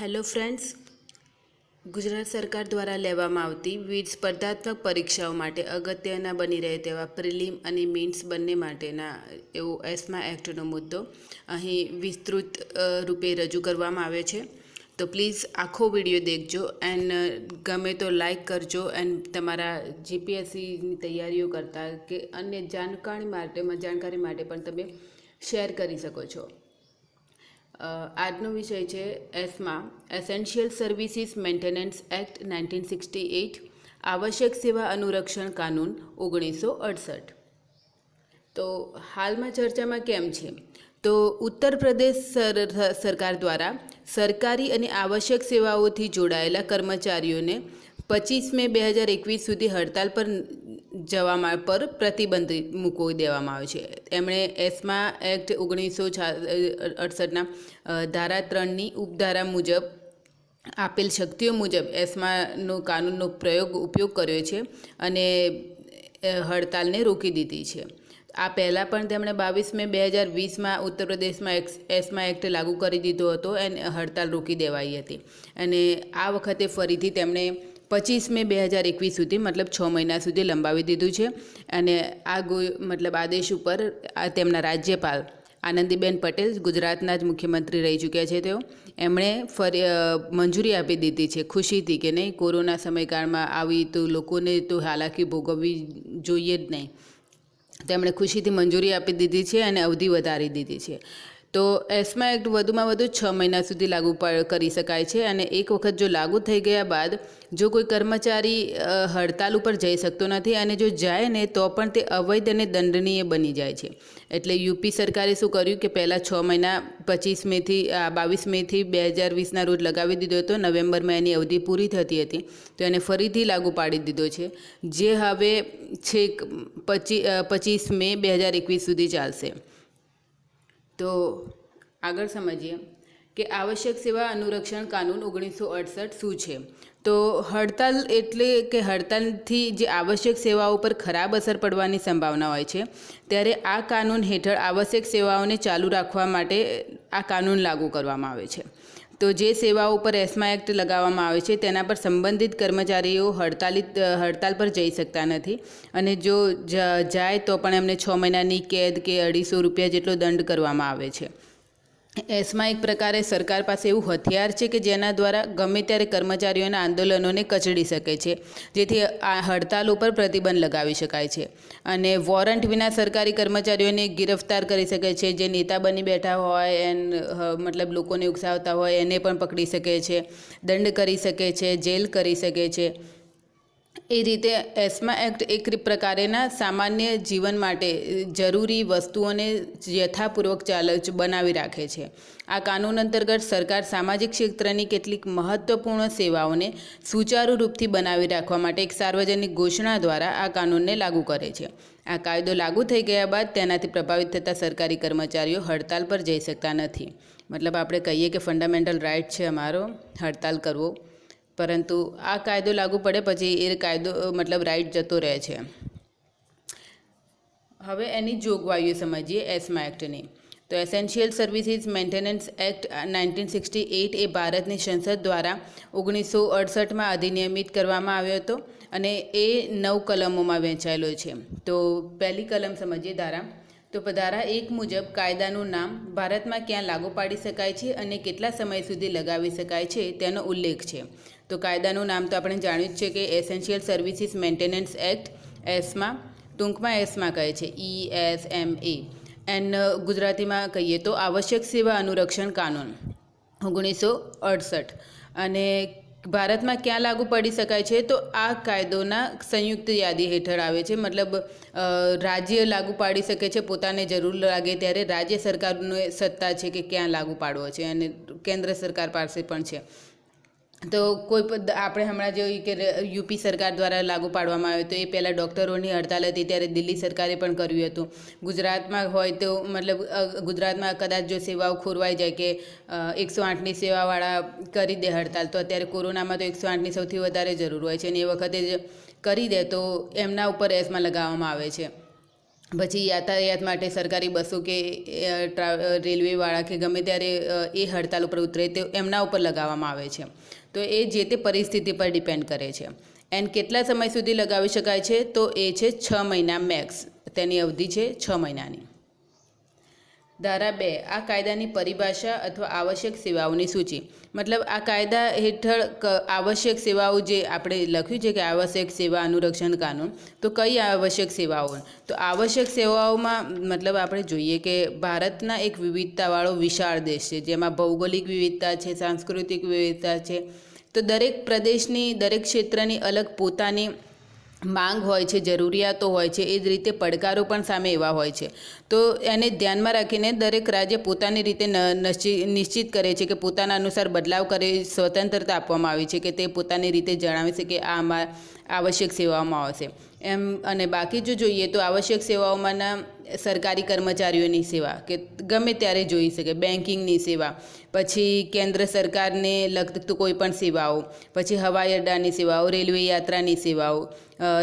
Hello friends Gujarat સરકાર દ્વારા લેવામાં આવતી વિવિધ સ્પર્ધાત્મક પરીક્ષાઓ માટે અગત્યના બની રહે તેવા પ્રિલિમ અને મીન્સ બંને માટેના એવો એસમા એક્ટનો મુદ્દો અહીં વિસ્તૃત રૂપે રજૂ કરવામાં આવે છે. તો પ્લીઝ આખો વીડિયો દેખજો એન્ડ ગમે તો લાઈક કરજો એન્ડ તમારા જીપીએસસીની તૈયારીઓ કરતા કે અન્ય જાણકારી માટે જાણકારી માટે પણ તમે શેર કરી શકો છો. આજનો વિષય છે એસમાં essential services maintenance act nineteen sixty eight આવશ્યક સેવા અનુરક્ષણ કાનૂન ઓગણીસો અડસઠ. તો હાલમાં ચર્ચામાં કેમ છે? તો ઉત્તર પ્રદેશ સર, સરકાર દ્વારા સરકારી અને આવશ્યક સેવાઓથી જોડાયેલા કર્મચારીઓને પચીસ મે બે હજાર એકવીસ સુધી હડતાલ પર જવામાં પર પ્રતિબંધ મૂકી દેવામાં આવ્યો છે. એમણે એસ્મા એક્ટ ઓગણીસો અડસઠના ધારા ત્રણની ઉપધારા મુજબ, આપેલ શક્તિઓ મુજબ એસ્માનો કાનૂનનો પ્રયોગ ઉપયોગ કર્યો છે અને હડતાલને રોકી દીધી છે. આ પહેલાં પણ તેમણે બાવીસ મે બે હજાર વીસમાં ઉત્તર પ્રદેશમાં એસ્મા એક્ટ લાગુ કરી દીધો હતો અને હડતાલ રોકી દેવાઈ હતી. અને આ વખતે ફરીથી તેમણે પચીસ મે બે હજાર એકવીસ સુધી, મતલબ છ મહિના સુધી લંબાવી દીધું છે. અને આ ગો, મતલબ આદેશ ઉપર આ તેમના રાજ્યપાલ આનંદીબેન પટેલ ગુજરાતના જ મુખ્યમંત્રી રહી ચૂક્યા છે તેઓ. એમણે ફરી મંજૂરી આપી દીધી છે ખુશીથી કે નહીં, કોરોના સમયકાળમાં આવી તો લોકોને તો હાલાકી ભોગવવી જોઈએ જ નહીં. તેમણે ખુશીથી મંજૂરી આપી દીધી છે અને અવધિ વધારી દીધી છે. તો એસ્મા એક્ટ વધુમાં વધુ છ મહિના સુધી લાગુ કરી શકાય છે અને એક વખત જો લાગુ થઈ ગયા બાદ જો કોઈ કર્મચારી હડતાલ ઉપર જઈ શકતો નથી અને જો જાય ને તો પણ તે અવૈધ અને દંડનીય બની જાય છે. એટલે યુપી સરકારે શું કર્યું કે પહેલાં છ મહિના, પચીસ મેથી બાવીસ મેથી બે હજાર વીસના રોજ લગાવી દીધો હતો. નવેમ્બરમાં એની અવધિ પૂરી થતી હતી. તો એને ફરીથી લાગુ પાડી દીધો છે. જે હવે છેક પચી પચીસ મે બે હજાર એકવીસ સુધી ચાલશે. તો આગળ સમજીએ કે આવશ્યક સેવા અનુરક્ષણ કાનૂન ઓગણીસો અડસઠ શું છે? તો હડતાલ એટલે કે હડતાલથી જે આવશ્યક સેવાઓ પર ખરાબ અસર પડવાની સંભાવના હોય છે, ત્યારે આ કાનૂન હેઠળ આવશ્યક સેવાઓને ચાલુ રાખવા માટે આ કાનૂન લાગુ કરવામાં આવે છે. તો જે સેવાઓ પર એસ્મા એક્ટ લગાવવામાં આવે છે, તેના પર સંબંધિત કર્મચારીઓ હડતાલિત હડતાલ પર જઈ શકતા નથી. અને જો, જાય તો પણ એમને છ મહિનાની કેદ કે અઢીસો રૂપિયા જેટલો દંડ કરવામાં આવે છે. એસ્મા એક પ્રકારે સરકાર પાસે એવું હથિયાર છે કે જેના દ્વારા ગમે ત્યારે કર્મચારીઓના આંદોલનોને કચડી શકે છે. જેથી આ હડતાલ ઉપર પ્રતિબંધ લગાવી શકાય છે. અને વોરંટ વિના સરકારી કર્મચારીઓને ગિરફ્તાર કરી શકે છે. જે નેતા બની બેઠા હોય એન મતલબ લોકોને ઉકસાવતા હોય એને પણ પકડી શકે છે. દંડ કરી શકે છે. જેલ કરી શકે છે. એ રીતે એસ્મા એક્ટ એક પ્રકારેના સામાન્ય જીવન માટે જરૂરી વસ્તુઓને યથાપૂર્વક ચાલ બનાવી રાખે છે. આ કાનૂન અંતર્ગત સરકાર સામાજિક ક્ષેત્રની કેટલીક મહત્વપૂર્ણ સેવાઓને સુચારુ રૂપથી બનાવી રાખવા માટે એક સાર્વજનિક ઘોષણા દ્વારા આ કાનૂનને લાગુ કરે છે. આ કાયદો લાગુ થઈ ગયા બાદ તેનાથી પ્રભાવિત થતા સરકારી કર્મચારીઓ હડતાલ પર જઈ શકતા નથી. મતલબ આપણે કહીએ કે ફંડામેન્ટલ રાઇટ છે અમારો. હડતાલ કરવો. પરંતુ આ કાયદો લાગુ પડે પછી એ કાયદો મતલબ રાઈટ જતો રહે છે. હવે એની જોગવાઈઓ સમજીએ એસમા એક્ટની. તો essential services maintenance act nineteen sixty eight એ ભારતની સંસદ દ્વારા ઓગણીસો અડસઠમાં અધિનિયમિત કરવામાં આવ્યો હતો અને એ નવ કલમોમાં વહેંચાયેલો છે. તો પહેલી કલમ સમજીએ ધારા. તો ધારા એક મુજબ કાયદાનું નામ ભારતમાં ક્યાં લાગુ પાડી શકાય છે અને કેટલા સમય સુધી લગાવી શકાય છે તેનો ઉલ્લેખ છે. તો કાયદાનું નામ તો આપણે જાણ્યું જ છે કે એસેન્શિયલ સર્વિસીસ મેન્ટેનન્સ એક્ટ એસમાં ટૂંકમાં એસમાં કહે છે ઈ એસ એમ એ એન્ડ ગુજરાતીમાં કહીએ તો આવશ્યક સેવા અનુરક્ષણ કાનૂન, ઓગણીસો અડસઠ. અને ભારતમાં ક્યાં લાગુ પડી શકાય છે? તો આ કાયદોના સંયુક્ત યાદી હેઠળ આવે છે. મતલબ રાજ્ય લાગુ પાડી શકે છે, પોતાને જરૂર લાગે ત્યારે રાજ્ય સરકારને સત્તા છે કે ક્યાં લાગુ પાડવો છે અને કેન્દ્ર સરકાર પાસે પણ છે. તો કોઈ પણ આપણે હમણાં જોયું કે યુપી સરકાર દ્વારા લાગુ પાડવામાં આવ્યો તો એ પહેલાં ડૉક્ટરોની હડતાલ હતી, ત્યારે દિલ્હી સરકારે પણ કર્યું હતું. ગુજરાતમાં હોય તો મતલબ ગુજરાતમાં કદાચ જો સેવાઓ ખોરવાઈ જાય કે એકસો આઠની સેવાવાળા કરી દે હડતાલ, તો અત્યારે કોરોનામાં તો એકસો આઠની સૌથી વધારે જરૂર હોય છે અને એ વખતે જ કરી દે તો એમના ઉપર એસમાં લગાવવામાં આવે છે. પછી યાતાયાત માટે સરકારી બસો કે રેલવેવાળા કે ગમે ત્યારે એ હડતાલ ઉપર ઉતરે તે એમના ઉપર લગાવવામાં આવે છે. તો એ જે તે પરિસ્થિતિ પર ડિપેન્ડ કરે છે. એન્ડ કેટલા સમય સુધી લગાવી શકાય છે? તો એ છે છ મહિના મેક્સ. તેની અવધિ છે છ મહિનાની. ધારા બે, આ કાયદાની પરિભાષા અથવા આવશ્યક સેવાઓની સૂચિ. મતલબ આ કાયદા હેઠળ આવશ્યક સેવાઓ જે આપણે લખ્યું છે કે આવશ્યક સેવા અનુરક્ષણ કાનૂન, તો કઈ આવશ્યક સેવાઓ તો આવશ્યક સેવાઓમાં મતલબ આપણે જોઈએ કે ભારતના એક વિવિધતાવાળો વિશાળ દેશ છે, જેમાં ભૌગોલિક વિવિધતા છે, સાંસ્કૃતિક વિવિધતા છે. તો દરેક પ્રદેશની, દરેક ક્ષેત્રની અલગ પોતાની માંગ હોય છે, જરૂરિયાતો હોય છે, એ જ રીતે પડકારો પણ સામે એવા હોય છે. તો એને ધ્યાનમાં રાખીને દરેક રાજ્ય પોતાની રીતે નિશ્ચિત કરે છે કે પોતાના અનુસાર બદલાવ કરે, સ્વતંત્રતા આપવામાં આવી છે કે તે પોતાની રીતે જણાવે છે કે આ આમાં આવશ્યક સેવાઓમાં આવશે. એમ, અને બાકી જો જોઈએ તો આવશ્યક સેવાઓમાંના સરકારી કર્મચારીઓની સેવા કે ગમે ત્યારે જોઈ શકે બેન્કિંગની સેવા, પછી કેન્દ્ર સરકારને લગતું કોઈ પણ સેવાઓ, પછી હવાઈ અડ્ડાની સેવાઓ, રેલવે યાત્રાની સેવાઓ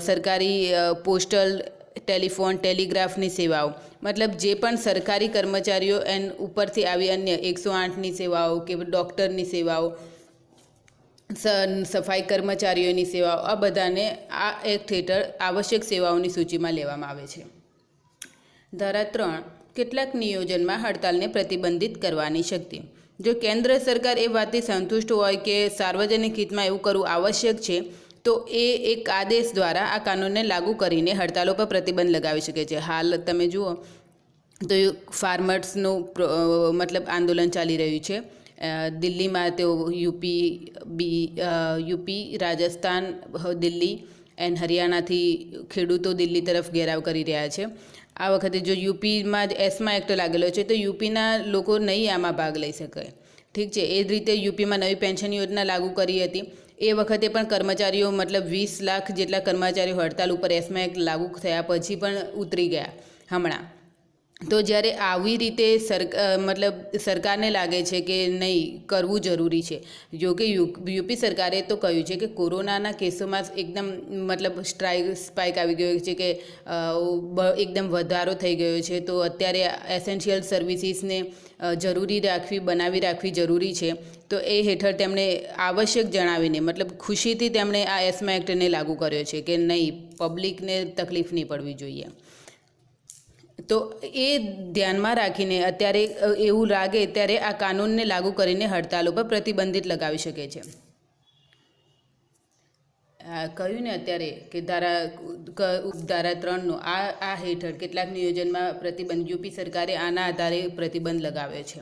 સરકારી પોસ્ટલ, ટેલિફોન, ટેલિગ્રાફની સેવાઓ, મતલબ જે પણ સરકારી કર્મચારીઓ એન ઉપરથી આવી અન્ય એકસો આઠની સેવાઓ કે ડૉક્ટરની સેવાઓ સફાઈ કર્મચારીઓની સેવાઓ, આ બધાને આ એક્ટ હેઠળ આવશ્યક સેવાઓની સૂચિમાં લેવામાં આવે છે. ધારા ત્રણ, કેટલાક નિયોજનમાં હડતાલને પ્રતિબંધિત કરવાની શક્તિ. જો કેન્દ્ર સરકાર એ વાતથી સંતુષ્ટ હોય કે સાર્વજનિક હિતમાં એવું કરવું આવશ્યક છે, તો એ એક આદેશ દ્વારા આ કાનૂનને લાગુ કરીને હડતાલો પર પ્રતિબંધ લગાવી શકે છે. હાલ તમે જુઓ, તો ફાર્મર્સનું મતલબ આંદોલન ચાલી રહ્યું છે. દિલ્હીમાં તેઓ UP, B UP, Rajasthan Delhi and હરિયાણાથી ખેડૂતો દિલ્હી તરફ ઘેરાવ કરી રહ્યા છે. આ વખતે જો યુપીમાં જ એસમાં એક્ટ લાગેલો છે, તો યુપીના લોકો નહીં આમાં ભાગ લઈ શકે. ઠીક છે, એ જ રીતે યુપીમાં નવી પેન્શન યોજના લાગુ કરી હતી. એ વખતે પણ કર્મચારીઓ મતલબ વીસ લાખ જેટલા કર્મચારીઓ હડતાલ ઉપર એસમાં એક્ટ લાગુ થયા પછી પણ ઉતરી ગયા હમણાં. તો જ્યારે આવી રીતે સરક મતલબ સરકારને લાગે છે કે નહીં, કરવું જરૂરી છે. જો કે યુપી સરકારે તો કહ્યું છે કે કોરોનાના કેસોમાં એકદમ મતલબ સ્ટ્રાઇક, સ્પાઇક આવી ગયો છે કે એકદમ વધારો થઈ ગયો છે. તો અત્યારે એસેન્શિયલ સર્વિસીસને જરૂરી રાખવી, બનાવી રાખવી જરૂરી છે. તો એ હેઠળ તેમણે આવશ્યક જણાવીને, મતલબ ખુશીથી તેમણે આ એસ્મા એક્ટને લાગુ કર્યો છે કે નહીં, પબ્લિકને તકલીફ નહીં પડવી જોઈએ. તો એ ધ્યાનમાં રાખીને અત્યારે એવું લાગે ત્યારે આ કાનૂનને લાગુ કરીને હડતાલો પર પ્રતિબંધિત લગાવી શકે છે. કહ્યું ને અત્યારે કે ધારા ધારા ત્રણનો, આ આ હેઠળ કેટલાક નિયોજનમાં પ્રતિબંધ યુપી સરકારે આના આધારે પ્રતિબંધ લગાવ્યો છે.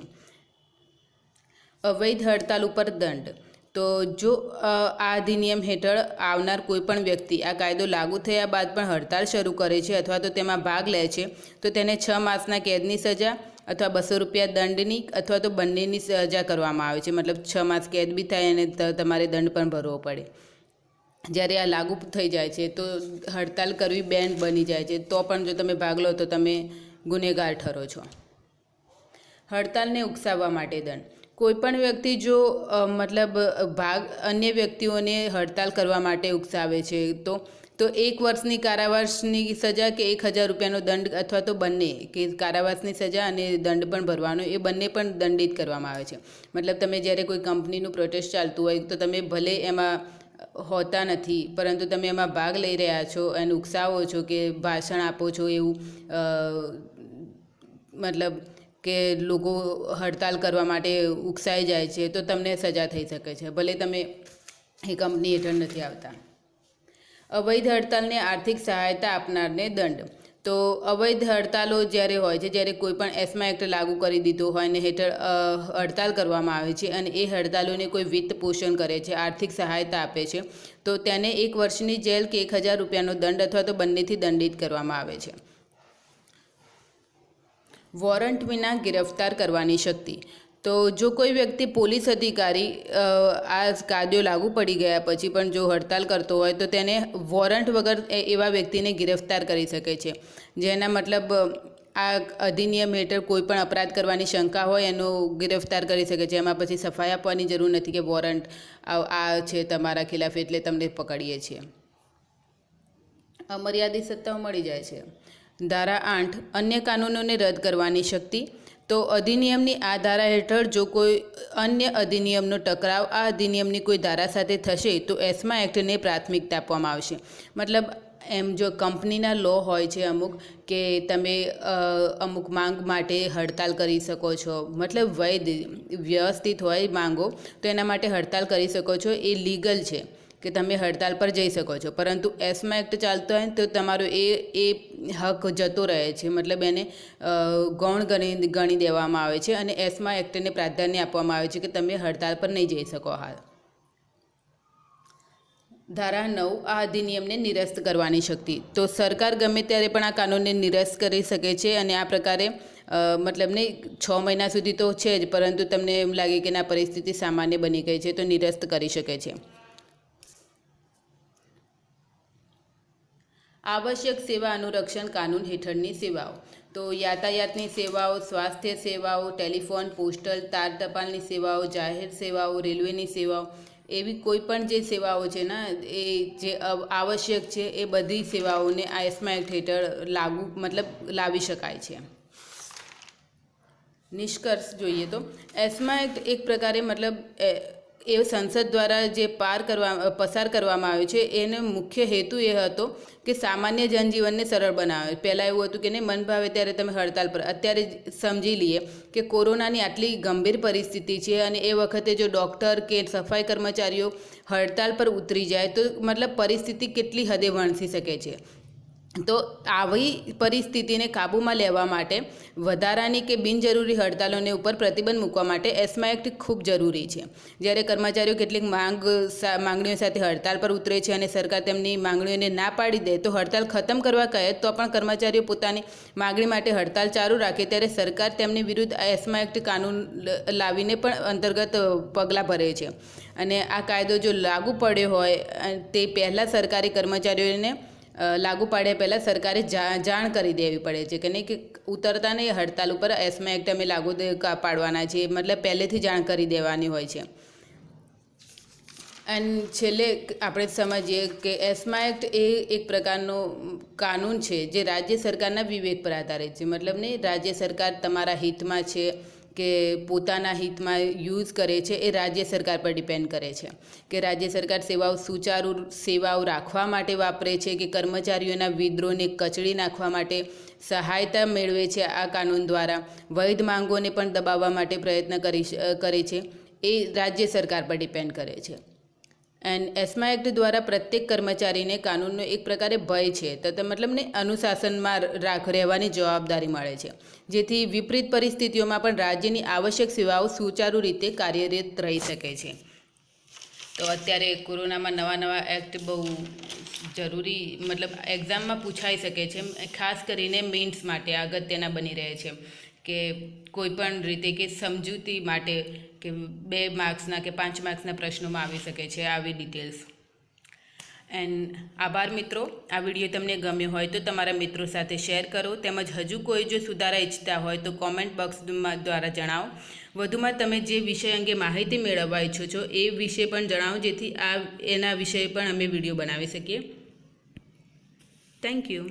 અવૈધ હડતાલ ઉપર દંડ. તો જો આ અધિનિયમ હેઠળ આવનાર કોઈપણ વ્યક્તિ આ કાયદો લાગુ થયા બાદ પણ હડતાલ શરૂ કરે છે અથવા તો તેમાં ભાગ લે છે, તો તેને છ માસના કેદની સજા અથવા બસો રૂપિયા દંડની અથવા તો બંનેની સજા કરવામાં આવે છે. મતલબ છ માસ કેદ બી થાય અને તમારે દંડ પણ ભરવો પડે. જ્યારે આ લાગુ થઈ જાય છે, તો હડતાલ કરવી બેન બની જાય છે. તો પણ જો તમે ભાગ લો, તો તમે ગુનેગાર ઠરો છો. હડતાલને ઉકસાવવા માટે દંડ. કોઈપણ વ્યક્તિ જો મતલબ, ભાગ અન્ય વ્યક્તિઓને હડતાલ કરવા માટે ઉકસાવે છે, તો તો એક વર્ષની કારાવાસની સજા કે એક હજાર રૂપિયાનો દંડ અથવા તો બંને, કે કારાવાસની સજા અને દંડ પણ ભરવાનો, એ બંને પણ દંડિત કરવામાં આવે છે. મતલબ તમે જ્યારે કોઈ કંપનીનું પ્રોટેસ્ટ ચાલતું હોય, તો તમે ભલે એમાં હોતા નથી, પરંતુ તમે એમાં ભાગ લઈ રહ્યા છો એને ઉકસાવો છો કે ભાષણ આપો છો એવું મતલબ કે લોકો હડતાલ કરવા માટે ઉકસાઈ જાય છે, તો તમને સજા થઈ શકે છે, ભલે તમે એ કંપની હેઠળ નથી આવતા. અવૈધ હડતાલને આર્થિક સહાયતા આપનારને દંડ. તો અવૈધ હડતાલો જ્યારે હોય છે, જ્યારે કોઈ પણ એસ્મા એક્ટ લાગુ કરી દીધો હોય ને હેઠળ હડતાલ કરવામાં આવે છે અને એ હડતાલોને કોઈ વિત્ત પોષણ કરે છે, આર્થિક સહાયતા આપે છે, તો તેને એક વર્ષની જેલ કે એક હજાર રૂપિયાનો દંડ અથવા તો બંનેથી દંડિત કરવામાં આવે છે. વોરંટ વિના ગિરફ્તાર કરવાની શક્તિ. તો જો કોઈ વ્યક્તિ પોલીસ અધિકારી આ કાયદો લાગુ પડી ગયા પછી પણ જો હડતાલ કરતો હોય તો તેને વોરંટ વગર એવા વ્યક્તિને ગિરફ્તાર કરી શકે છે. જેના મતલબ, આ અધિનિયમ હેઠળ કોઈ પણ અપરાધ કરવાની શંકા હોય એનો ગિરફ્તાર કરી શકે છે. એમાં પછી સફાઈ આપવાની જરૂર નથી કે વોરંટ આ છે તમારા ખિલાફ એટલે તમને પકડીએ છીએ. અમર્યાદિત સત્તાઓ મળી જાય છે. ધારા આઠ અન્ય કાનૂનોને રદ કરવાની શક્તિ, તો અધિનિયમની આ ધારા હેઠળ જો કોઈ અન્ય અધિનિયમનો ટકરાવ આ અધિનિયમની કોઈ ધારા સાથે થશે, તો એસ્મા એક્ટને પ્રાથમિકતા આપવામાં આવશે. મતલબ એમ જો કંપનીના લો હોય છે અમુક, કે તમે અમુક માંગ માટે હડતાલ કરી શકો છો, મતલબ વૈધ, વ્યવસ્થિત હોય માંગો, તો એના માટે હડતાલ કરી શકો છો, એ લીગલ છે. કે તમે હડતાલ પર જઈ શકો છો. પરંતુ એસમાં એક્ટ ચાલતો હોય તો તમારો એ એ હક જતો રહે છે. મતલબ એને ગૌણ ગણી ગણી દેવામાં આવે છે અને એસમાં એક્ટને પ્રાધાન્ય આપવામાં આવે છે કે તમે હડતાલ પર નહીં જઈ શકો હાલ. ધારા નવ, આ અધિનિયમને નિરસ્ત કરવાની શક્તિ. તો સરકાર ગમે ત્યારે પણ આ કાનૂનને નિરસ્ત કરી શકે છે અને આ પ્રકારે મતલબ નહીં, છ મહિના સુધી તો છે જ, પરંતુ તમને એમ લાગે કે ના, પરિસ્થિતિ સામાન્ય બની ગઈ છે, તો નિરસ્ત કરી શકે છે. આવશ્યક સેવા અનુરક્ષણ કાનૂન હેઠળની સેવાઓ. તો યાતાયાતની સેવાઓ, સ્વાસ્થ્ય સેવાઓ, ટેલિફોન, પોસ્ટલ, તાર ટપાલની સેવાઓ, જાહેર સેવાઓ, રેલવેની સેવાઓ, એવી કોઈ પણ જે સેવાઓ છે ને, એ જે આવશ્યક છે, એ બધી સેવાઓને આ એસ્મા એક્ટ હેઠળ લાગુ, મતલબ લાવી શકાય છે. નિષ્કર્ષ જોઈએ તો એસ્મા એક્ટ એક પ્રકારે મતલબ એ સંસદ દ્વારા જે પાર કરવા, પસાર કરવામાં આવ્યો છે, એનો મુખ્ય હેતુ એ હતો કે સામાન્ય જનજીવનને સરળ બનાવે. પહેલાં એવું હતું કે નહીં, મન ભાવે ત્યારે તમે હડતાલ પર, અત્યારે સમજી લઈએ કે કોરોનાની આટલી ગંભીર પરિસ્થિતિ છે અને એ વખતે જો ડૉક્ટર કે સફાઈ કર્મચારીઓ હડતાલ પર ઉતરી જાય તો મતલબ પરિસ્થિતિ કેટલી હદે વણસી શકે છે. તો આવી પરિસ્થિતિને કાબૂમાં લેવા માટે વધારાની કે બિનજરૂરી હડતાલોને ઉપર પ્રતિબંધ મૂકવા માટે એસ્મા એક્ટ ખૂબ જરૂરી છે. જ્યારે કર્મચારીઓ કેટલીક માંગ માંગણીઓ સાથે હડતાલ પર ઉતરે છે અને સરકાર તેમની માંગણીઓને ના પાડી દે તો હડતાલ ખતમ કરવા કહે તો પણ કર્મચારીઓ પોતાની માંગણી માટે હડતાલ ચાલુ રાખે. ત્યારે સરકાર તેમની વિરુદ્ધ એસ્મા એક્ટ કાનૂન લાવીને પણ અંતર્ગત પગલાં ભરે છે. અને આ કાયદો જો લાગુ પડ્યો હોય તે પહેલાં સરકારી કર્મચારીઓને લાગુ પાડ્યા પહેલાં સરકારે જાણ કરી દેવી પડે છે કે નહીં કે ઉતરતા નહીં, હડતાલ ઉપર એસ્મા એક્ટ અમે લાગુ પાડવાના છે મતલબ પહેલેથી જાણ કરી દેવાની હોય છે. એન્ડ છેલ્લે આપણે સમજીએ કે એસ્મા એક્ટ એ એક પ્રકારનો કાનૂન છે જે રાજ્ય સરકારના વિવેક પર આધારિત છે. મતલબ નહીં, રાજ્ય સરકાર તમારા હિતમાં છે કે પોતાના હિતમાં યુઝ કરે છે એ રાજ્ય સરકાર પર ડિપેન્ડ કરે છે. કે રાજ્ય સરકાર સેવાઓ સુચારુ સેવાઓ રાખવા માટે વાપરે છે કે કર્મચારીઓના વિદ્રોહને કચડી નાખવા માટે સહાયતા મેળવે છે આ કાનૂન દ્વારા, વૈધ માંગોને પણ દબાવવા માટે પ્રયત્ન કરી કરે છે, એ રાજ્ય સરકાર પર ડિપેન્ડ કરે છે. એન્ડ એસ્મા એક્ટ દ્વારા પ્રત્યેક કર્મચારીને કાનૂનનો એક પ્રકારે ભય છે. તો મતલબ ને અનુશાસનમાં રાખ રહેવાની જવાબદારી મળે છે. જેથી વિપરીત પરિસ્થિતિઓમાં પણ રાજ્યની આવશ્યક સેવાઓ સુચારુ રીતે કાર્યરત રહી શકે છે. તો અત્યારે કોરોનામાં નવા નવા એક્ટ બહુ જરૂરી, મતલબ એક્ઝામમાં પૂછાઈ શકે છે. ખાસ કરીને મેન્સ માટે અગત્યના બની રહે છે. કે કોઈ પણ રીતે કે સમજૂતી માટે કે બે માર્ક્સના કે પાંચ માર્ક્સના પ્રશ્નોમાં આવી શકે છે આવી ડિટેલ્સ. એન્ડ આભાર મિત્રો, આ વીડિયો તમને ગમ્યો હોય તો તમારા મિત્રો સાથે શેર કરો. તેમજ હજુ કોઈ જો સુધારા ઈચ્છતા હોય તો કોમેન્ટ બોક્સ દ્વારા જણાવો. વધુમાં તમે જે વિષય અંગે માહિતી મેળવવા ઈચ્છો છો એ વિશે પણ જણાવો, જેથી આ એના વિષય પણ અમે વીડિયો બનાવી શકીએ. Thank you